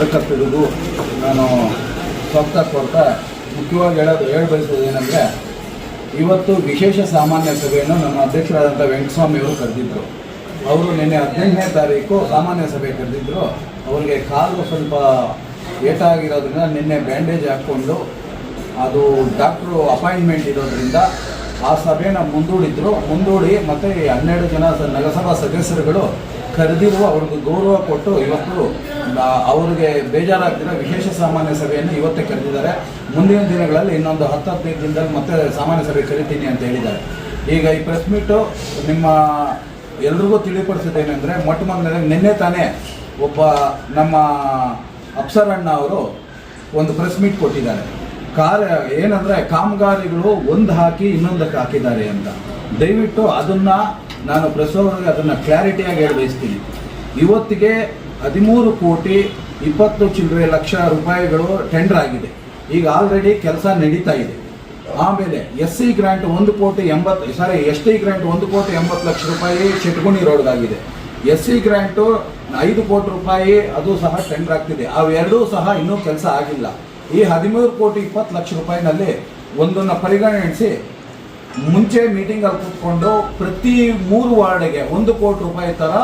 ಪತ್ರಕರ್ತರಿಗೂ ನಾನು ಸ್ವಾಗತ ಕೋರ್ತಾ ಮುಖ್ಯವಾಗಿ ಹೇಳೋದು ಹೇಳಿ ಏನಂದರೆ, ಇವತ್ತು ವಿಶೇಷ ಸಾಮಾನ್ಯ ಸಭೆಯನ್ನು ನಮ್ಮ ಅಧ್ಯಕ್ಷರಾದಂಥ ವೆಂಕಟಸ್ವಾಮಿಯವರು ಕರೆದಿದ್ದರು ಅವರು ನಿನ್ನೆ ಹದಿನೆಂಟನೇ ತಾರೀಕು ಸಾಮಾನ್ಯ ಸಭೆ ಕರೆದಿದ್ದರು ಅವರಿಗೆ ಕಾಲು ಸ್ವಲ್ಪ ಏಟಾಗಿರೋದ್ರಿಂದ ನಿನ್ನೆ ಬ್ಯಾಂಡೇಜ್ ಹಾಕ್ಕೊಂಡು ಅದು ಡಾಕ್ಟ್ರು ಅಪಾಯಿಂಟ್ಮೆಂಟ್ ಇರೋದ್ರಿಂದ ಆ ಸಭೆಯನ್ನು ಮುಂದೂಡಿದ್ರು. ಮುಂದೂಡಿ ಮತ್ತು ಹನ್ನೆರಡು ಜನ ನಗರಸಭಾ ಸದಸ್ಯರುಗಳು ಕರೆದಿರುವ ಅವ್ರಿಗೆ ಗೌರವ ಕೊಟ್ಟು ಇವತ್ತು ಅವರಿಗೆ ಅವ್ರಿಗೆ ಬೇಜಾರಾಗ್ತಿರೋ ವಿಶೇಷ ಸಾಮಾನ್ಯ ಸಭೆಯನ್ನು ಇವತ್ತೇ ಕರೆದಿದ್ದಾರೆ. ಮುಂದಿನ ದಿನಗಳಲ್ಲಿ ಇನ್ನೊಂದು ಹತ್ತು ಹದಿನೈದು ದಿನದಲ್ಲಿ ಮತ್ತೆ ಸಾಮಾನ್ಯ ಸಭೆ ಕರಿತೀನಿ ಅಂತ ಹೇಳಿದ್ದಾರೆ. ಈಗ ಈ ಪ್ರೆಸ್ ಮೀಟು ನಿಮ್ಮ ಎಲ್ರಿಗೂ ತಿಳಿಪಡಿಸೋದೇನೆಂದರೆ ಮೊಟ್ಟ ಮೊದಲನೇ ನಿನ್ನೆ ತಾನೇ ಒಬ್ಬ ನಮ್ಮ ಅಪ್ಸರಣ್ಣ ಅವರು ಒಂದು ಪ್ರೆಸ್ ಮೀಟ್ ಕೊಟ್ಟಿದ್ದಾರೆ. ಕಾರ್ಯ ಏನಂದರೆ ಕಾಮಗಾರಿಗಳು ಒಂದು ಹಾಕಿ ಇನ್ನೊಂದಕ್ಕೆ ಹಾಕಿದ್ದಾರೆ ಅಂತ. ದಯವಿಟ್ಟು ಅದನ್ನು ನಾನು ಪ್ರೆಸ್ ಅದನ್ನ ಕ್ಲಾರಿಟಿಯಾಗಿ ಹೇಳಿ ಬಯಸ್ತೀನಿ. ಇವತ್ತಿಗೆ ಹದಿಮೂರು ಕೋಟಿ ಇಪ್ಪತ್ತು ಚಿಲ್ಲರೆ ಲಕ್ಷ ರೂಪಾಯಿಗಳು ಟೆಂಡರ್ ಆಗಿದೆ. ಈಗ ಆಲ್ರೆಡಿ ಕೆಲಸ ನಡೀತಾ ಇದೆ. ಆಮೇಲೆ ಎಸ್ ಸಿ ಗ್ರಾಂಟ್ ಒಂದು ಕೋಟಿ ಎಂಬತ್ತು ಸಾರಿ ಎಸ್ ಟಿ ಗ್ರಾಂಟ್ ಒಂದು ಕೋಟಿ ಎಂಬತ್ತು ಲಕ್ಷ ರೂಪಾಯಿ ಚಿಟ್ಕುಣಿ ರೋಡ್ಗಾಗಿದೆ ಎಸ್ ಸಿ ಗ್ರಾಂಟು ಐದು ಕೋಟಿ ರೂಪಾಯಿ ಅದು ಸಹ ಟೆಂಡರ್ ಆಗ್ತಿದೆ. ಅವೆರಡೂ ಸಹ ಇನ್ನೂ ಕೆಲಸ ಆಗಿಲ್ಲ. ಈ ಹದಿಮೂರು ಕೋಟಿ ಇಪ್ಪತ್ತು ಲಕ್ಷ ರೂಪಾಯಿನಲ್ಲಿ ಒಂದನ್ನು ಪರಿಗಣಿಸಿ ಮುಂಚೆ ಮೀಟಿಂಗಲ್ಲಿ ಕೂತ್ಕೊಂಡು ಪ್ರತಿ ಮೂರು ವಾರ್ಡ್ಗೆ ಒಂದು ಕೋಟಿ ರೂಪಾಯಿ ಥರ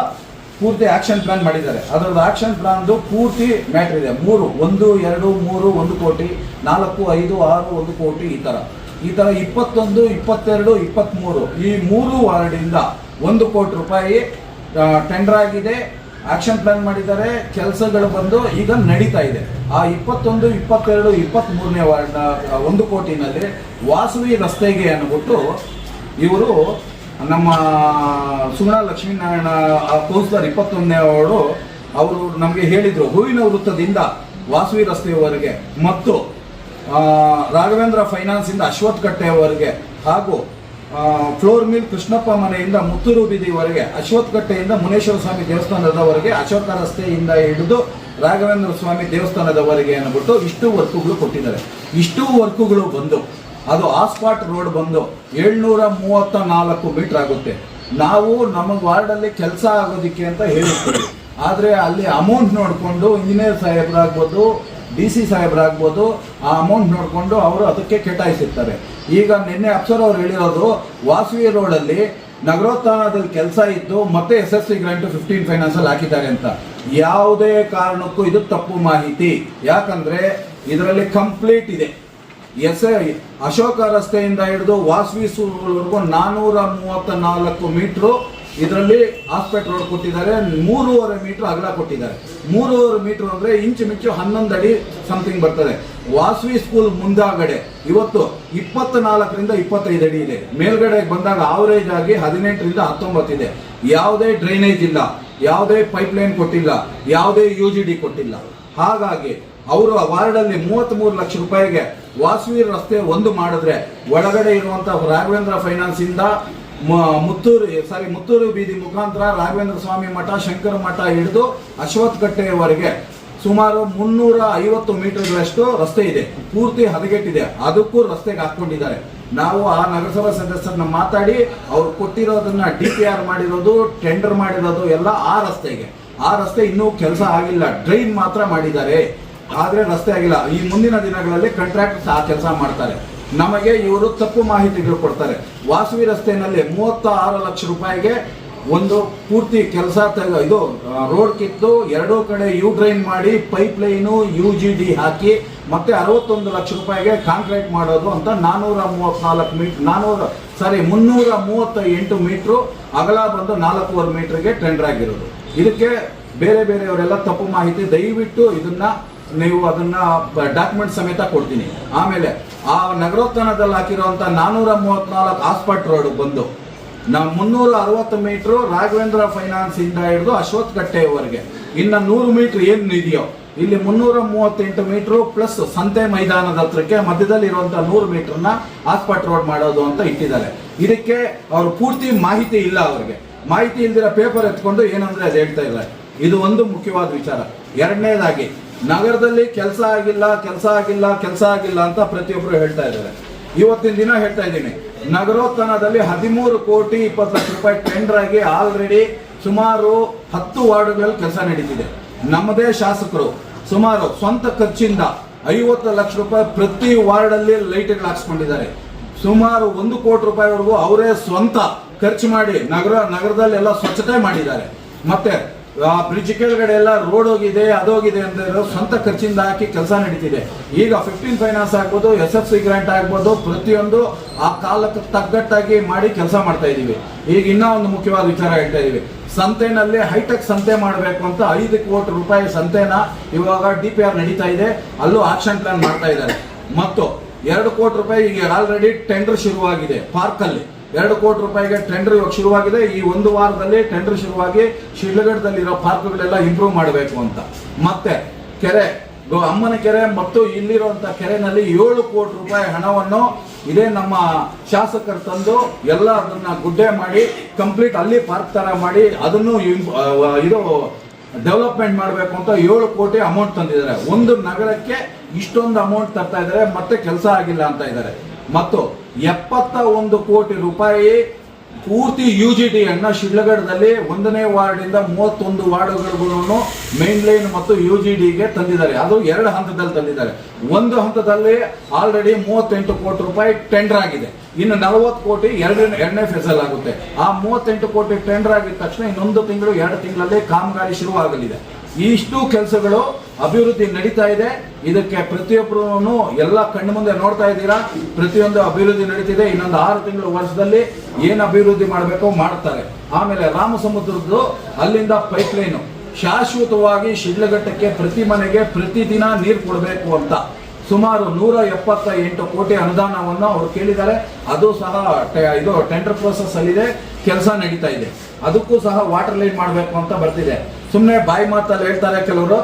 ಪೂರ್ತಿ ಆಕ್ಷನ್ ಪ್ಲಾನ್ ಮಾಡಿದ್ದಾರೆ. ಅದರದ್ದು ಆಕ್ಷನ್ ಪ್ಲಾನ್ದು ಪೂರ್ತಿ ಮ್ಯಾಟ್ರ್ ಇದೆ. ಮೂರು, ಒಂದು, ಎರಡು, ಮೂರು, ಒಂದು ಕೋಟಿ, ನಾಲ್ಕು, ಐದು, ಆರು, ಒಂದು ಕೋಟಿ ಈ ಥರ ಈ ಥರ ಇಪ್ಪತ್ತೊಂದು, ಇಪ್ಪತ್ತೆರಡು ಇಪ್ಪತ್ತ್ಮೂರು ಈ ಮೂರು ವಾರ್ಡಿಂದ ಒಂದು ಕೋಟಿ ರೂಪಾಯಿ ಟೆಂಡರ್ ಆಗಿದೆ. ಆಕ್ಷನ್ ಪ್ಲಾನ್ ಮಾಡಿದ್ದಾರೆ, ಕೆಲಸಗಳು ಬಂದು ಈಗ ನಡೀತಾ ಇದೆ. ಆ ಇಪ್ಪತ್ತೊಂದು, ಇಪ್ಪತ್ತೆರಡು ಇಪ್ಪತ್ತ್ಮೂರನೇ ವಾರ್ಡ್ನ ಒಂದು ಕೋಟಿನಲ್ಲಿ ವಾಸವಿ ರಸ್ತೆಗೆ ಅಂದ್ಬಿಟ್ಟು ಇವರು ನಮ್ಮ ಸುಗುಣ ಲಕ್ಷ್ಮೀನಾರಾಯಣ ಕೌನ್ಸಿಲರ್ ಇಪ್ಪತ್ತೊಂದನೇ ಅವರು ಅವರು ನಮಗೆ ಹೇಳಿದರು, ಹೂವಿನ ವೃತ್ತದಿಂದ ವಾಸವಿ ರಸ್ತೆಯವರೆಗೆ ಮತ್ತು ರಾಘವೇಂದ್ರ ಫೈನಾನ್ಸಿಂದ ಅಶ್ವಥ್ ಕಟ್ಟೆಯವರೆಗೆ ಹಾಗೂ ಫ್ಲೋರ್ ಮಿಲ್ ಕೃಷ್ಣಪ್ಪ ಮನೆಯಿಂದ ಮುತ್ತೂರು ಬೀದಿವರೆಗೆ ಅಶ್ವಥ್ ಕಟ್ಟೆಯಿಂದ ಮುನೇಶ್ವರ ಸ್ವಾಮಿ ದೇವಸ್ಥಾನದವರೆಗೆ, ಅಶೋಕ ರಸ್ತೆಯಿಂದ ಹಿಡಿದು ರಾಘವೇಂದ್ರ ಸ್ವಾಮಿ ದೇವಸ್ಥಾನದವರೆಗೆ ಅಂದ್ಬಿಟ್ಟು ಇಷ್ಟು ವರ್ಕುಗಳು ಕೊಟ್ಟಿದ್ದಾರೆ. ಇಷ್ಟು ವರ್ಕುಗಳು ಬಂದು, ಅದು ಆಸ್ಪಾಟ್ ರೋಡ್ ಬಂದು ಏಳ್ನೂರ ಮೂವತ್ತ ನಾಲ್ಕು ಮೀಟರ್ ಆಗುತ್ತೆ. ನಾವು ನಮ್ಮ ವಾರ್ಡಲ್ಲಿ ಕೆಲಸ ಆಗೋದಕ್ಕೆ ಅಂತ ಹೇಳಿರ್ತೀವಿ. ಆದರೆ ಅಲ್ಲಿ ಅಮೌಂಟ್ ನೋಡಿಕೊಂಡು ಇಂಜಿನಿಯರ್ ಸಾಹೇಬ್ರಾಗ್ಬೋದು ಡಿ ಸಿ ಸಾಹೇಬ್ರಾಗ್ಬೋದು ಆ ಅಮೌಂಟ್ ನೋಡಿಕೊಂಡು ಅವರು ಅದಕ್ಕೆ ಕೇಟಾಯಿಸಿರ್ತಾರೆ. ಈಗ ನಿನ್ನೆ ಅಪ್ಸರ್ ಅವ್ರು ಹೇಳಿರೋದು, ವಾಸವಿ ರೋಡಲ್ಲಿ ನಗರೋತ್ಥಾನದಲ್ಲಿ ಕೆಲಸ ಇದ್ದು ಮತ್ತೆ S S C grant fifteen ಫೈನಾನ್ಸಲ್ಲಿ ಹಾಕಿದ್ದಾರೆ ಅಂತ. ಯಾವುದೇ ಕಾರಣಕ್ಕೂ ಇದು ತಪ್ಪು ಮಾಹಿತಿ. ಯಾಕಂದರೆ ಇದರಲ್ಲಿ ಕಂಪ್ಲೀಟ್ ಇದೆ. ಎಸ್ ಅಶೋಕ ರಸ್ತೆಯಿಂದ ಹಿಡಿದು ವಾಸವಿ ಸೂರ್ವರೆಗೂ ನಾನ್ನೂರ ಮೂವತ್ತ ನಾಲ್ಕು ಮೀಟ್ರು ಇದರಲ್ಲಿ ಹಾಸ್ಪೆಟ್ ರೋಡ್ ಕೊಟ್ಟಿದ್ದಾರೆ, ಮೂರುವರೆ ಮೀಟರ್ ಅಗಲ ಕೊಟ್ಟಿದ್ದಾರೆ. ಮೂರುವರೆ ಮೀಟರ್ ಅಂದ್ರೆ ಇಂಚು ಮಿಂಚು ಹನ್ನೊಂದು ಅಡಿ ಸಮಥಿಂಗ್ ಬರ್ತದೆ. ವಾಸವಿ ಸ್ಕೂಲ್ ಮುಂದಾಗಡೆ, ಇವತ್ತು ಇಪ್ಪತ್ತ ನಾಲ್ಕರಿಂದ ಇಪ್ಪತ್ತೈದು ಅಡಿ ಇದೆ. ಮೇಲ್ಗಡೆ ಬಂದಾಗ ಆವರೇಜ್ ಆಗಿ ಹದಿನೆಂಟರಿಂದ ಹತ್ತೊಂಬತ್ತು ಇದೆ ಯಾವುದೇ ಡ್ರೈನೇಜ್ ಇಲ್ಲ, ಯಾವುದೇ ಪೈಪ್ ಲೈನ್ ಕೊಟ್ಟಿಲ್ಲ, ಯಾವುದೇ ಯು ಜಿ ಡಿ ಕೊಟ್ಟಿಲ್ಲ. ಹಾಗಾಗಿ ಅವರು ವಾರ್ಡಲ್ಲಿ ಮೂವತ್ತ್ಮೂರು ಲಕ್ಷ ರೂಪಾಯಿಗೆ ವಾಸವಿ ರಸ್ತೆ ಒಂದು ಮಾಡಿದ್ರೆ, ಒಳಗಡೆ ಇರುವಂತಹ ರಾಘವೇಂದ್ರ ಫೈನಾನ್ಸ್ ಇಂದ ಮ- ಮುತ್ತೂರು ಸಾರಿ, ಮುತ್ತೂರು ಬೀದಿ ಮುಖಾಂತರ ರಾಘವೇಂದ್ರ ಸ್ವಾಮಿ ಮಠ, ಶಂಕರ ಮಠ ಹಿಡಿದು ಅಶ್ವಥ್ ಕಟ್ಟೆಯವರೆಗೆ ಸುಮಾರು ಮುನ್ನೂರ ಐವತ್ತು ಮೀಟರ್ಗಳಷ್ಟು ರಸ್ತೆ ಇದೆ. ಪೂರ್ತಿ ಹದಗೆಟ್ಟಿದೆ. ಅದಕ್ಕೂ ರಸ್ತೆಗೆ ಹಾಕೊಂಡಿದ್ದಾರೆ ನಾವು ಆ ನಗರಸಭಾ ಸದಸ್ಯರನ್ನ ಮಾತಾಡಿ, ಅವ್ರು ಕೊಟ್ಟಿರೋದನ್ನ ಡಿ ಪಿ ಆರ್ ಮಾಡಿರೋದು, ಟೆಂಡರ್ ಮಾಡಿರೋದು ಎಲ್ಲ ಆ ರಸ್ತೆಗೆ. ಆ ರಸ್ತೆ ಇನ್ನೂ ಕೆಲಸ ಆಗಿಲ್ಲ. ಡ್ರೈನ್ ಮಾತ್ರ ಮಾಡಿದ್ದಾರೆ. ಆದ್ರೆ ರಸ್ತೆ ಆಗಿಲ್ಲ. ಈ ಮುಂದಿನ ದಿನಗಳಲ್ಲಿ ಕಾಂಟ್ರಾಕ್ಟರ್ಸ್ ಆ ಕೆಲಸ ಮಾಡ್ತಾರೆ. ನಮಗೆ ಇವರು ತಪ್ಪು ಮಾಹಿತಿಗಳು ಕೊಡ್ತಾರೆ. ವಾಸವಿ ರಸ್ತೆಯಲ್ಲಿ ಮೂವತ್ತ ಆರು ಲಕ್ಷ ರೂಪಾಯಿಗೆ ಒಂದು ಪೂರ್ತಿ ಕೆಲಸ ಇದು ರೋಡ್ ಕಿತ್ತು ಎರಡೂ ಕಡೆ ಯು ಡ್ರೈನ್ ಮಾಡಿ pipe line U G D ಹಾಕಿ ಮತ್ತೆ ಅರವತ್ತೊಂದು ಲಕ್ಷ ರೂಪಾಯಿಗೆ ಕಾಂಕ್ರೀಟ್ ಮಾಡೋದು ಅಂತ ನಾನೂರ ಮೂವತ್ನಾಲ್ಕು ಮೀಟ್ ನಾನ್ನೂರ ಸಾರಿ ಮುನ್ನೂರ ಮೂವತ್ತ ಎಂಟು ಮೀಟ್ರು ಅಗಲ ಬಂದು ನಾಲ್ಕೂವರೆ ಮೀಟ್ರಿಗೆ ಟೆಂಡರ್ ಆಗಿರೋದು. ಇದಕ್ಕೆ ಬೇರೆ ಬೇರೆಯವರೆಲ್ಲ ತಪ್ಪು ಮಾಹಿತಿ ದಯವಿಟ್ಟು ಇದನ್ನ ನೀವು ಅದನ್ನ ಡಾಕ್ಯುಮೆಂಟ್ ಸಮೇತ ಕೊಡ್ತೀನಿ. ಆಮೇಲೆ ಆ ನಗರೋತ್ಥಾನದಲ್ಲಿ ಹಾಕಿರುವಂತ ನಾನೂರ ಮೂವತ್ನಾಲ್ಕು ಹಾಸ್ಪಾಟ್ ರೋಡ್ ಬಂದು ನಾವು ಮುನ್ನೂರ ಅರವತ್ತು ಮೀಟ್ರು ರಾಘವೇಂದ್ರ ಫೈನಾನ್ಸ್ ಇಂದ ಹಿಡಿದು ಅಶ್ವತ್ ಕಟ್ಟೆಯವರೆಗೆ ಇನ್ನು ನೂರು ಮೀಟರ್ ಏನು ಇದೆಯೋ, ಇಲ್ಲಿ ಮುನ್ನೂರ ಮೂವತ್ತೆಂಟು ಮೀಟ್ರು ಪ್ಲಸ್ ಸಂತೆ ಮೈದಾನದ ಹತ್ರಕ್ಕೆ ಮಧ್ಯದಲ್ಲಿ ಇರುವಂತ ನೂರು ಮೀಟರ್ನ ಹಾಸ್ಪಾಟ್ ರೋಡ್ ಮಾಡೋದು ಅಂತ ಇಟ್ಟಿದ್ದಾರೆ. ಇದಕ್ಕೆ ಅವ್ರ ಪೂರ್ತಿ ಮಾಹಿತಿ ಇಲ್ಲ ಅವ್ರಿಗೆ. ಮಾಹಿತಿ ಇಲ್ದಿರ ಪೇಪರ್ ಎತ್ಕೊಂಡು ಏನಂದ್ರೆ ಅದು ಹೇಳ್ತಾ ಇಲ್ಲ ಇದು ಒಂದು ಮುಖ್ಯವಾದ ವಿಚಾರ. ಎರಡನೇದಾಗಿ ನಗರದಲ್ಲಿ ಕೆಲಸ ಆಗಿಲ್ಲ ಕೆಲಸ ಆಗಿಲ್ಲ ಕೆಲಸ ಆಗಿಲ್ಲ ಅಂತ ಪ್ರತಿಯೊಬ್ಬರು ಹೇಳ್ತಾ ಇದ್ದಾರೆ. ಇವತ್ತಿನ ದಿನ ಹೇಳ್ತಾ ಇದ್ದೀನಿ. ನಗರೋತ್ಥಾನದಲ್ಲಿ ಹದಿಮೂರು ಕೋಟಿ ಇಪ್ಪತ್ತು ಲಕ್ಷ ರೂಪಾಯಿ ಟೆಂಡರ್ ಆಗಿ ಆಲ್ರೆಡಿ ಸುಮಾರು ಹತ್ತು ವಾರ್ಡ್ಗಳಲ್ಲಿ ಕೆಲಸ ನಡೀತಿದೆ. ನಮ್ಮದೇ ಶಾಸಕರು ಸುಮಾರು ಸ್ವಂತ ಖರ್ಚಿಂದ ಐವತ್ತು ಲಕ್ಷ ರೂಪಾಯಿ ಪ್ರತಿ ವಾರ್ಡಲ್ಲಿ ಲೈಟ್ಗಳು ಹಾಕ್ಸ್ಕೊಂಡಿದ್ದಾರೆ. ಸುಮಾರು ಒಂದು ಕೋಟಿ ರೂಪಾಯಿವರೆಗೂ ಅವರೇ ಸ್ವಂತ ಖರ್ಚು ಮಾಡಿ ನಗರ, ನಗರದಲ್ಲೆಲ್ಲ ಸ್ವಚ್ಛತೆ ಮಾಡಿದ್ದಾರೆ. ಮತ್ತೆ ಆ ಬ್ರಿಡ್ಜ್ ಕೆಳಗಡೆ ಎಲ್ಲ ರೋಡ್ ಹೋಗಿದೆ ಅದೋಗಿದೆ ಅಂತ ಸ್ವಂತ ಖರ್ಚಿಂದ ಹಾಕಿ ಕೆಲಸ ನಡೀತಿದೆ. ಈಗ ಫಿಫ್ಟೀನ್ ಫೈನಾನ್ಸ್ ಆಗ್ಬೋದು ಎಸ್ ಎಫ್ ಸಿ ಗ್ರಾಂಟ್ ಆಗ್ಬೋದು, ಪ್ರತಿಯೊಂದು ಆ ಕಾಲಕ್ಕೆ ತಗ್ಗಟ್ಟಾಗಿ ಮಾಡಿ ಕೆಲಸ ಮಾಡ್ತಾ ಇದ್ದೀವಿ ಈಗ ಇನ್ನೂ ಒಂದು ಮುಖ್ಯವಾದ ವಿಚಾರ ಹೇಳ್ತಾ ಇದ್ದೀವಿ ಸಂತೆನಲ್ಲಿ ಹೈಟೆಕ್ ಸಂತೆ ಮಾಡಬೇಕು ಅಂತ ಐದು ಕೋಟಿ ರೂಪಾಯಿ ಸಂತೆನ ಇವಾಗ ಡಿ ಪಿ ಆರ್ ನಡೀತಾ ಇದೆ. ಅಲ್ಲೂ ಆಕ್ಷನ್ ಪ್ಲಾನ್ ಮಾಡ್ತಾ ಇದ್ದಾರೆ. ಮತ್ತು ಎರಡು ಕೋಟಿ ರೂಪಾಯಿ ಈಗ ಆಲ್ರೆಡಿ ಟೆಂಡರ್ ಶುರುವಾಗಿದೆ ಪಾರ್ಕಲ್ಲಿ. ಎರಡು ಕೋಟಿ ರೂಪಾಯಿಗೆ ಟೆಂಡರ್ ಇವಾಗ ಶುರುವಾಗಿದೆ. ಈ ಒಂದು ವಾರದಲ್ಲಿ ಟೆಂಡರ್ ಶುರುವಾಗಿ ಶಿಡ್ಲಘಟ್ಟದಲ್ಲಿರೋ ಪಾರ್ಕ್ಗಳೆಲ್ಲ ಇಂಪ್ರೂವ್ ಮಾಡಬೇಕು ಅಂತ. ಮತ್ತೆ ಕೆರೆ ಅಮ್ಮನ ಕೆರೆ ಮತ್ತು ಇಲ್ಲಿರುವಂತ ಕೆರೆನಲ್ಲಿ ಏಳು ಕೋಟಿ ರೂಪಾಯಿ ಹಣವನ್ನು ಇದೇ ನಮ್ಮ ಶಾಸಕರು ತಂದು ಎಲ್ಲ ಅದನ್ನ ಗುಡ್ಡೆ ಮಾಡಿ ಕಂಪ್ಲೀಟ್ ಅಲ್ಲಿ ಪಾರ್ಕ್ ತರ ಮಾಡಿ ಅದನ್ನು ಇದು ಡೆವಲಪ್ಮೆಂಟ್ ಮಾಡಬೇಕು ಅಂತ ಏಳು ಕೋಟಿ ಅಮೌಂಟ್ ತಂದಿದ್ದಾರೆ. ಒಂದು ನಗರಕ್ಕೆ ಇಷ್ಟೊಂದು ಅಮೌಂಟ್ ತರ್ತಾ ಇದ್ದಾರೆ, ಮತ್ತೆ ಕೆಲಸ ಆಗಿಲ್ಲ ಅಂತ ಇದ್ದಾರೆ. ಮತ್ತು ಎಪ್ಪತ್ತ ಒಂದು ಕೋಟಿ ರೂಪಾಯಿ ಪೂರ್ತಿ ಯು ಜಿ ಟಿಯನ್ನು ಅನ್ನ ಶಿಡ್ಲಘಟ್ಟದಲ್ಲಿ ಒಂದನೇ ವಾರ್ಡಿಂದ ಮೂವತ್ತೊಂದು ವಾರ್ಡ್ಗಳನ್ನು ಮೇನ್ ಲೈನ್ ಮತ್ತು ಯು ಜಿ ಡಿಗೆ ತಂದಿದ್ದಾರೆ. ಅದು ಎರಡು ಹಂತದಲ್ಲಿ ತಂದಿದ್ದಾರೆ. ಒಂದು ಹಂತದಲ್ಲಿ ಆಲ್ರೆಡಿ ಮೂವತ್ತೆಂಟು ಕೋಟಿ ರೂಪಾಯಿ ಟೆಂಡರ್ ಆಗಿದೆ. ಇನ್ನು ನಲವತ್ತು ಕೋಟಿ ಎರಡನೇ ಎರಡನೇ ಫೆಸಲ್ ಆಗುತ್ತೆ. ಆ ಮೂವತ್ತೆಂಟು ಕೋಟಿ ಟೆಂಡರ್ ಆಗಿದ ತಕ್ಷಣ ಇನ್ನೊಂದು ತಿಂಗಳು, ಎರಡು ತಿಂಗಳಲ್ಲಿ ಕಾಮಗಾರಿ ಶುರುವಾಗಲಿದೆ. ಇಷ್ಟು ಕೆಲಸಗಳು ಅಭಿವೃದ್ಧಿ ನಡೀತಾ ಇದೆ. ಇದಕ್ಕೆ ಪ್ರತಿಯೊಬ್ಬರೂ ಎಲ್ಲ ಕಣ್ಣು ಮುಂದೆ ನೋಡ್ತಾ ಇದ್ದೀರಾ? ಪ್ರತಿಯೊಂದು ಅಭಿವೃದ್ಧಿ ನಡೀತಿದೆ. ಇನ್ನೊಂದು ಆರು ತಿಂಗಳು ವರ್ಷದಲ್ಲಿ ಏನು ಅಭಿವೃದ್ಧಿ ಮಾಡಬೇಕು ಮಾಡ್ತಾರೆ. ಆಮೇಲೆ ರಾಮಸಮುದ್ರದ್ದು ಅಲ್ಲಿಂದ ಪೈಪ್ ಲೈನು ಶಾಶ್ವತವಾಗಿ ಶಿಡ್ಲಘಟ್ಟಕ್ಕೆ ಪ್ರತಿ ಮನೆಗೆ ಪ್ರತಿದಿನ ನೀರು ಕೊಡಬೇಕು ಅಂತ. ಸುಮಾರು ನೂರ ಎಪ್ಪತ್ತ ಎಂಟು ಕೋಟಿ ಅನುದಾನವನ್ನು ಅವರು ಕೇಳಿದ್ದಾರೆ. ಅದು ಸಹ ಇದು ಟೆಂಡರ್ ಪ್ರೋಸೆಸ್ ಅಲ್ಲಿದೆ ಕೆಲಸ ನಡೀತಾ ಇದೆ. ಅದಕ್ಕೂ ಸಹ ವಾಟರ್ ಲೈನ್ ಮಾಡಬೇಕು ಅಂತ ಬರ್ತಿದೆ. ಸುಮ್ಮನೆ ಬಾಯಿ ಮಾತಲ್ಲಿ ಹೇಳ್ತಾರೆ ಕೆಲವರು.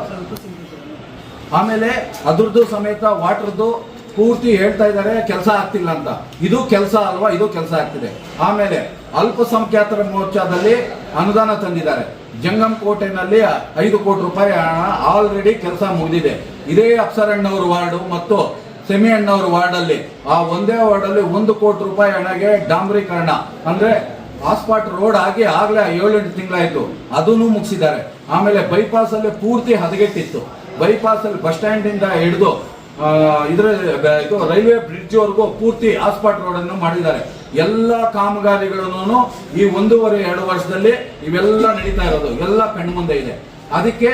ಆಮೇಲೆ ಅದ್ರದ್ದು ಸಮೇತ ವಾಟರ್ದು ಪೂರ್ತಿ ಹೇಳ್ತಾ ಇದ್ದಾರೆ, ಕೆಲಸ ಆಗ್ತಿಲ್ಲ ಅಂತ. ಇದು ಕೆಲಸ ಅಲ್ವಾ? ಇದು ಕೆಲಸ ಆಗ್ತಿದೆ. ಆಮೇಲೆ ಅಲ್ಪಸಂಖ್ಯಾತರ ಮೋರ್ಚಾದಲ್ಲಿ ಅನುದಾನ ತಂದಿದ್ದಾರೆ. ಜಂಗಮ್ ಕೋಟೆನಲ್ಲಿ ಐದು ಕೋಟಿ ರೂಪಾಯಿ ಹಣ ಆಲ್ರೆಡಿ ಕೆಲಸ ಮುಗಿದಿದೆ. ಇದೇ ಅಪ್ಸರಣ್ಣವ್ರ ವಾರ್ಡು ಮತ್ತು ಸೆಮಿ ಅಣ್ಣವ್ರ ವಾರ್ಡಲ್ಲಿ. ಆ ಒಂದೇ ವಾರ್ಡಲ್ಲಿ ಒಂದು ಕೋಟಿ ರೂಪಾಯಿ ಹಣಗೆ ಡಾಂಬರೀಕರಣ. ಅಂದ್ರೆ ಹಾಸ್ಪಾಟ್ ರೋಡ್ ಆಗಿ ಆಗ್ಲೇ ಏಳೆಂಟು ತಿಂಗಳಾಯ್ತು. ಅದನ್ನು ಮುಗಿಸಿದ್ದಾರೆ. ಆಮೇಲೆ ಬೈಪಾಸ್ ಅಲ್ಲಿ ಪೂರ್ತಿ ಹದಗೆಟ್ಟಿತ್ತು. ಬೈಪಾಸ್ ಅಲ್ಲಿ ಬಸ್ ಸ್ಟ್ಯಾಂಡ್ ಇಂದ ಹಿಡಿದು ಇದ್ರ ಇದು ರೈಲ್ವೆ ಬ್ರಿಡ್ಜ್ ವರೆಗೂ ಪೂರ್ತಿ ಹಾಸ್ಪಾಟ್ ರೋಡ್ ಅನ್ನು ಮಾಡಿದ್ದಾರೆ. ಎಲ್ಲ ಕಾಮಗಾರಿಗಳನ್ನು ಈ ಒಂದೂವರೆ, ಎರಡು ವರ್ಷದಲ್ಲಿ ಇವೆಲ್ಲ ನಡೀತಾ ಇರೋದು. ಎಲ್ಲ ಕಣ್ಣು ಮುಂದೆ ಇದೆ. ಅದಕ್ಕೆ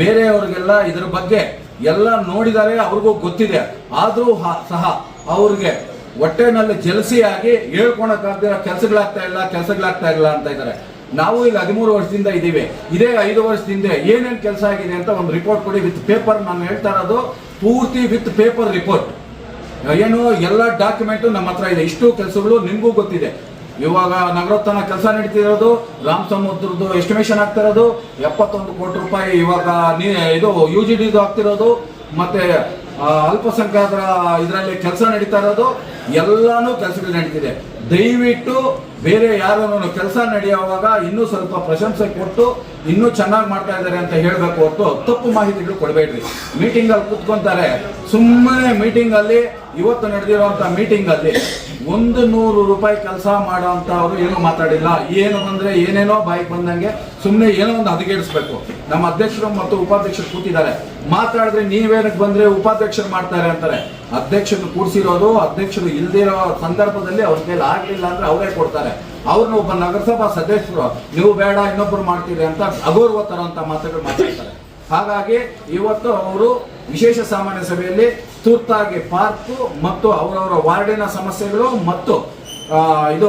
ಬೇರೆಯವ್ರಿಗೆಲ್ಲ ಇದ್ರ ಬಗ್ಗೆ ಎಲ್ಲ ನೋಡಿದ್ದಾರೆ ಅವ್ರಿಗೂ ಗೊತ್ತಿದೆ. ಆದರೂ ಸಹ ಅವ್ರಿಗೆ ಹೊಟ್ಟೆನಲ್ಲಿ ಜಲಸಿಯಾಗಿ ಹೇಳ್ಕೊಳಕ್ಕಾಗ್ದಿರೋ ಕೆಲಸಗಳಾಗ್ತಾ ಇಲ್ಲ ಕೆಲಸಗಳಾಗ್ತಾ ಇಲ್ಲ ಅಂತ ಇದ್ದಾರೆ. ನಾವು ಈಗ ಹದಿಮೂರು ವರ್ಷದಿಂದ ಇದ್ದೀವಿ. ಇದೇ ಐದು ವರ್ಷದಿಂದ ಏನೇನು ಕೆಲಸ ಆಗಿದೆ ಅಂತ ಒಂದು ರಿಪೋರ್ಟ್ ಕೊಡಿ ವಿತ್ ಪೇಪರ್ ನಾನು ಹೇಳ್ತಾ ಇರೋದು. ಪೂರ್ತಿ ವಿತ್ ಪೇಪರ್ ರಿಪೋರ್ಟ್ ಏನು, ಎಲ್ಲ ಡಾಕ್ಯುಮೆಂಟು ನಮ್ಮ ಹತ್ರ ಇದೆ. ಇಷ್ಟು ಕೆಲಸಗಳು ನಿಮಗೂ ಗೊತ್ತಿದೆ. ಇವಾಗ ನಗರೋತ್ಥಾನ ಕೆಲಸ ನಡೀತಿರೋದು, ರಾಮ ಸಮುದ್ರದ್ದು ಎಸ್ಟಿಮೇಷನ್ ಆಗ್ತಿರೋದು ಎಪ್ಪತ್ತೊಂದು ಕೋಟಿ ರೂಪಾಯಿ ಇವಾಗ ಇದು ಯು ಜಿ ಡಿದು ಆಗ್ತಿರೋದು, ಮತ್ತೆ ಅಲ್ಪಸಂಖ್ಯಾತರ ಇದರಲ್ಲಿ ಕೆಲಸ ನಡೀತಾ ಇರೋದು, ಎಲ್ಲಾನು ಕೆಲಸಗಳು ನಡೀತಿದೆ. ದಯವಿಟ್ಟು ಬೇರೆ ಯಾರನ್ನು ಕೆಲಸ ನಡೆಯುವಾಗ ಇನ್ನೂ ಸ್ವಲ್ಪ ಪ್ರಶಂಸೆ ಕೊಟ್ಟು, ಇನ್ನೂ ಚೆನ್ನಾಗಿ ಮಾಡ್ತಾ ಇದ್ದಾರೆ ಅಂತ ಹೇಳಬೇಕು ಹೊರತು ತಪ್ಪು ಮಾಹಿತಿಗಳು ಕೊಡಬೇಡ್ರಿ. ಮೀಟಿಂಗ್ ಅಲ್ಲಿ ಕೂತ್ಕೊಂತಾರೆ. ಸುಮ್ಮನೆ ಮೀಟಿಂಗ್ ಅಲ್ಲಿ ಇವತ್ತು ನಡೆದಿರುವಂತ ಮೀಟಿಂಗ್ ಅಲ್ಲಿ ಒಂದು ನೂರು ರೂಪಾಯಿ ಕೆಲಸ ಮಾಡೋಂತ ಅವರು ಏನು ಮಾತಾಡಿಲ್ಲ. ಏನು ಬಂದರೆ ಏನೇನೋ ಬಾಯಿಗೆ ಬಂದಂಗೆ ಸುಮ್ಮನೆ ಏನೋ ಒಂದು ಹದಗೆಡಿಸ್ಬೇಕು. ನಮ್ಮ ಅಧ್ಯಕ್ಷರು ಮತ್ತು ಉಪಾಧ್ಯಕ್ಷರು ಕೂತಿದ್ದಾರೆ. ಮಾತಾಡಿದ್ರೆ ನೀವೇನಕ್ಕೆ ಬಂದ್ರೆ ಉಪಾಧ್ಯಕ್ಷರು ಮಾಡ್ತಾರೆ ಅಂತಾರೆ. ಅಧ್ಯಕ್ಷರು ಕೂಡಿಸಿರೋದು ಅಧ್ಯಕ್ಷರು ಇಲ್ದಿರೋ ಸಂದರ್ಭದಲ್ಲಿ ಅವ್ರ ಕೈಲಿ ಆಗ್ಲಿಲ್ಲ ಅಂದ್ರೆ ಅವರೇ ಕೊಡ್ತಾರೆ. ಅವ್ರನ್ನ ಒಬ್ಬ ನಗರಸಭಾ ಸದಸ್ಯರು, ನೀವು ಬೇಡ, ಇನ್ನೊಬ್ರು ಮಾಡ್ತೀರಿ ಅಂತ ಅಗೌರವ ತರುವಂತ ಮಾತುಗಳು ಮಾತಾಡ್ತಾರೆ. ಹಾಗಾಗಿ ಇವತ್ತು ಅವರು ವಿಶೇಷ ಸಾಮಾನ್ಯ ಸಭೆಯಲ್ಲಿ ತುರ್ತಾಗಿ ಪಾರ್ಕು ಮತ್ತು ಅವರವರ ವಾರ್ಡಿನ ಸಮಸ್ಯೆಗಳು ಮತ್ತು ಇದು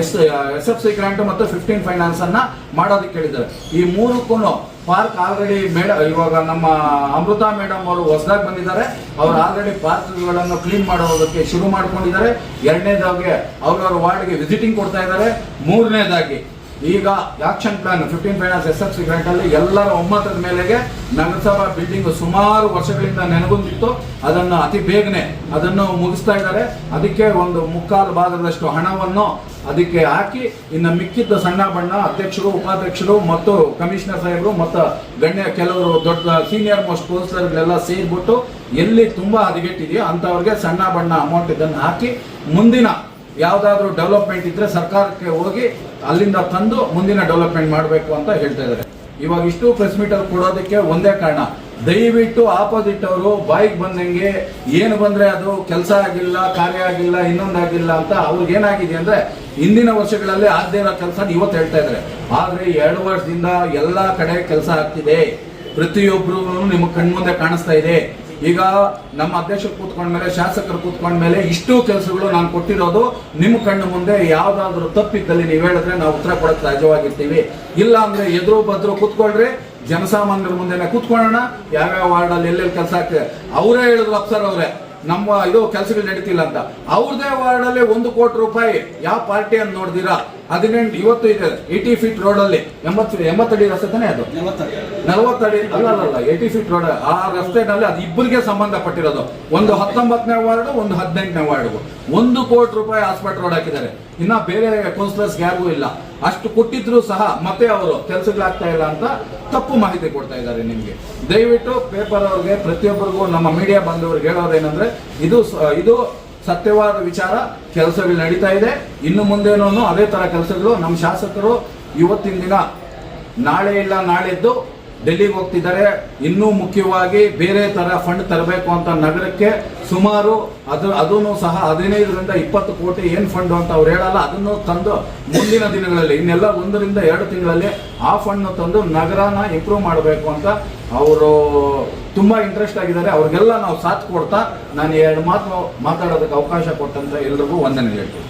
S S F C grant ಮತ್ತು ಫಿಫ್ಟೀನ್ ಫೈನಾನ್ಸ್ ಅನ್ನ ಮಾಡೋದಕ್ಕೆ ಹೇಳಿದ್ದಾರೆ. ಈ ಮೂರಕ್ಕೂ ಪಾರ್ಕ್ ಆಲ್ರೆಡಿ ಮೇಡ, ಇವಾಗ ನಮ್ಮ ಅಮೃತ ಮೇಡಮ್ ಅವರು ಹೊಸದಾಗಿ ಬಂದಿದ್ದಾರೆ. ಅವರು ಆಲ್ರೆಡಿ ಪಾರ್ಕ್ಗಳನ್ನು ಕ್ಲೀನ್ ಮಾಡೋದಕ್ಕೆ ಶುರು ಮಾಡ್ಕೊಂಡಿದ್ದಾರೆ. ಎರಡನೇದಾಗಿ ಅವ್ರವ್ರ ವಾರ್ಡ್ಗೆ ವಿಸಿಟಿಂಗ್ ಕೊಡ್ತಾ ಇದ್ದಾರೆ. ಮೂರನೇದಾಗಿ ಈಗ action plan fifteen finance S F C grant ಅಲ್ಲಿ ಎಲ್ಲರ ಒಮ್ಮತದ ಮೇಲೆಗೆ ನಗರಸಭಾ ಬಿಲ್ಡಿಂಗ್ ಸುಮಾರು ವರ್ಷಗಳಿಂದ ನೆನಗುಂದಿತ್ತು ಅದನ್ನು ಅತಿ ಬೇಗನೆ ಅದನ್ನು ಮುಗಿಸ್ತಾ ಇದ್ದಾರೆ. ಅದಕ್ಕೆ ಒಂದು ಮುಕ್ಕಾಲು ಭಾಗದಷ್ಟು ಹಣವನ್ನು ಅದಕ್ಕೆ ಹಾಕಿ, ಇನ್ನು ಮಿಕ್ಕಿದ್ದ ಸಣ್ಣ ಬಣ್ಣ ಅಧ್ಯಕ್ಷರು, ಉಪಾಧ್ಯಕ್ಷರು ಮತ್ತು ಕಮಿಷನರ್ ಸಾಹೇಬರು ಮತ್ತು ಗಣ್ಯ ಕೆಲವರು ದೊಡ್ಡ ಸೀನಿಯರ್ ಮೋಸ್ಟ್ ಪೋಸ್ಟರ್ಗಳೆಲ್ಲ ಸೇರಿಬಿಟ್ಟು ಎಲ್ಲಿ ತುಂಬ ಹದಗೆಟ್ಟಿದೆಯೋ ಅಂಥವ್ರಿಗೆ ಸಣ್ಣ ಬಣ್ಣ ಅಮೌಂಟ್ ಇದನ್ನು ಹಾಕಿ ಮುಂದಿನ ಯಾವ್ದಾದ್ರು ಡೆವಲಪ್ಮೆಂಟ್ ಇದ್ರೆ ಸರ್ಕಾರಕ್ಕೆ ಹೋಗಿ ಅಲ್ಲಿಂದ ತಂದು ಮುಂದಿನ ಡೆವಲಪ್ಮೆಂಟ್ ಮಾಡಬೇಕು ಅಂತ ಹೇಳ್ತಾ ಇದ್ದಾರೆ. ಇವಾಗ ಇಷ್ಟು ಪ್ರೆಸ್ ಮೀಟ್ ಅಲ್ಲಿ ಕೊಡೋದಕ್ಕೆ ಒಂದೇ ಕಾರಣ. ದಯವಿಟ್ಟು ಆಪೋಸಿಟ್ ಅವರು ಬಾಯಿಗೆ ಬಂದಂಗೆ ಏನು ಬಂದ್ರೆ ಅದು ಕೆಲಸ ಆಗಿಲ್ಲ, ಕಾರ್ಯ ಆಗಿಲ್ಲ, ಇನ್ನೊಂದಾಗಿಲ್ಲ ಅಂತ ಅವ್ರಿಗೆ ಏನಾಗಿದೆ ಅಂದ್ರೆ ಹಿಂದಿನ ವರ್ಷಗಳಲ್ಲಿ ಆಗದೇ ಇರೋ ಕೆಲಸ ಇವತ್ತು ಹೇಳ್ತಾ ಇದ್ದಾರೆ. ಆದ್ರೆ ಎರಡು ವರ್ಷದಿಂದ ಎಲ್ಲಾ ಕಡೆ ಕೆಲಸ ಆಗ್ತಿದೆ. ಪ್ರತಿಯೊಬ್ಬರು ನಿಮ್ಮ ಕಣ್ಮುಂದೆ ಕಾಣಿಸ್ತಾ ಇದೆ. ಈಗ ನಮ್ಮ ಅಧ್ಯಕ್ಷರು ಕೂತ್ಕೊಂಡ ಮೇಲೆ ಶಾಸಕರು ಕೂತ್ಕೊಂಡ್ಮೇಲೆ ಇಷ್ಟು ಕೆಲಸಗಳು ನಾನು ಕೊಟ್ಟಿರೋದು ನಿಮ್ಮ ಕಣ್ಣು ಮುಂದೆ ಯಾವ್ದಾದ್ರು ತಪ್ಪಿದ್ದಲ್ಲಿ ನೀವು ಹೇಳಿದ್ರೆ ನಾವು ಉತ್ತರ ಕೊಡಕ್ಕೆ ಸಹಜವಾಗಿರ್ತೀವಿ ಇಲ್ಲ ಅಂದ್ರೆ ಎದುರು ಬದ್ರು ಕೂತ್ಕೊಳ್ರಿ, ಜನಸಾಮಾನ್ಯರ ಮುಂದೆನೆ ಕೂತ್ಕೊಳ್ಳೋಣ. ಯಾವ್ಯಾವ ವಾರ್ಡಲ್ಲಿ ಎಲ್ಲೆಲ್ಲಿ ಕೆಲಸ ಆಗ್ತದೆ. ಅವರೇ ಹೇಳಿದ್ರು ಅಪ್ಸರ್ ಅವರೇ. ನಮ್ಮ ಇದು ಕೆಲಸಗಳು ನಡೀತಿಲ್ಲ ಅಂತ. ಅವ್ರದೇ ವಾರ್ಡಲ್ಲಿ ಒಂದು ಕೋಟಿ ರೂಪಾಯಿ ಯಾವ ಪಾರ್ಟಿ ಅಂತ ನೋಡಿದಿರಾ? ಹದಿನೆಂಟು, ಇವತ್ತು ಇದೆ ಏಟಿ ಫೀಟ್ ರೋಡ್ ಅಲ್ಲಿ ಎಂಬತ್ತು, ಎಂಬತ್ತಡಿ ರಸ್ತೆ ತಾನೇ ಅದು? ನಲವತ್ತಡಿ? ಅಲ್ಲ ಅಲ್ಲ ಏಟಿ ಫೀಟ್ ರೋಡ್ ಆ ರಸ್ತೆನಲ್ಲಿ ಅದು ಇಬ್ಬರಿಗೆ ಸಂಬಂಧಪಟ್ಟಿರೋದು. ಒಂದು ಹತ್ತೊಂಬತ್ತನೇ ವಾರ್ಡ್, ಒಂದು ಹದಿನೆಂಟನೇ ವಾರ್ಡ್ ಒಂದು ಕೋಟಿ ರೂಪಾಯಿ ಹಾಸ್ಪಿಟಲ್ ರೋಡ್ ಹಾಕಿದ್ದಾರೆ. ಇನ್ನ ಬೇರೆ ಕೌನ್ಸಿಲರ್ಸ್ ಯಾರಿಗೂ ಇಲ್ಲ. ಅಷ್ಟು ಕೊಟ್ಟಿದ್ರು ಸಹ ಮತ್ತೆ ಅವರು ಕೆಲಸಗಳಾಗ್ತಾ ಇಲ್ಲ ಅಂತ ತಪ್ಪು ಮಾಹಿತಿ ಕೊಡ್ತಾ ಇದ್ದಾರೆ ನಿಮ್ಗೆ. ದಯವಿಟ್ಟು ಪೇಪರ್ ಅವ್ರಿಗೆ, ಪ್ರತಿಯೊಬ್ಬರಿಗೂ, ನಮ್ಮ ಮೀಡಿಯಾ ಬಂದವ್ರಿಗೆ ಹೇಳೋದೇನಂದ್ರೆ ಇದು ಇದು ಸತ್ಯವಾದ ವಿಚಾರ, ಕೆಲಸಗಳು ನಡೀತಾ ಇದೆ. ಇನ್ನು ಮುಂದೇನೂ ಅದೇ ತರ ಕೆಲಸಗಳು ನಮ್ಮ ಶಾಸಕರು ಇವತ್ತಿನ ದಿನ ನಾಳೆ ಇಲ್ಲ ನಾಳೆದ್ದು ಡೆಲ್ಲಿಗೆ ಹೋಗ್ತಿದ್ದಾರೆ. ಇನ್ನೂ ಮುಖ್ಯವಾಗಿ ಬೇರೆ ತರ ಫಂಡ್ ತರಬೇಕು ಅಂತ ನಗರಕ್ಕೆ ಸುಮಾರು ಅದು ಅದನ್ನು ಸಹ ಹದಿನೈದರಿಂದ ಇಪ್ಪತ್ತು ಕೋಟಿ ಏನ್ ಫಂಡ್ ಅಂತ ಅವ್ರು ಹೇಳಲ್ಲ. ಅದನ್ನು ತಂದು ಮುಂದಿನ ದಿನಗಳಲ್ಲಿ, ಇನ್ನೆಲ್ಲ ಒಂದರಿಂದ ಎರಡು ತಿಂಗಳಲ್ಲಿ ಆ ಫಂಡ್ ತಂದು ನಗರನ ಇಂಪ್ರೂವ್ ಮಾಡಬೇಕು ಅಂತ ಅವರು ತುಂಬಾ ಇಂಟ್ರೆಸ್ಟ್ ಆಗಿದ್ದಾರೆ. ಅವ್ರಿಗೆಲ್ಲ ನಾವು ಸಾಥ್ ಕೊಡ್ತಾ ನಾನು ಎರಡು ಮಾತು ಮಾತಾಡೋದಕ್ಕೆ ಅವಕಾಶ ಕೊಟ್ಟಂತ ಎಲ್ರಿಗೂ ವಂದನೆ ಹೇಳ್ತೀನಿ.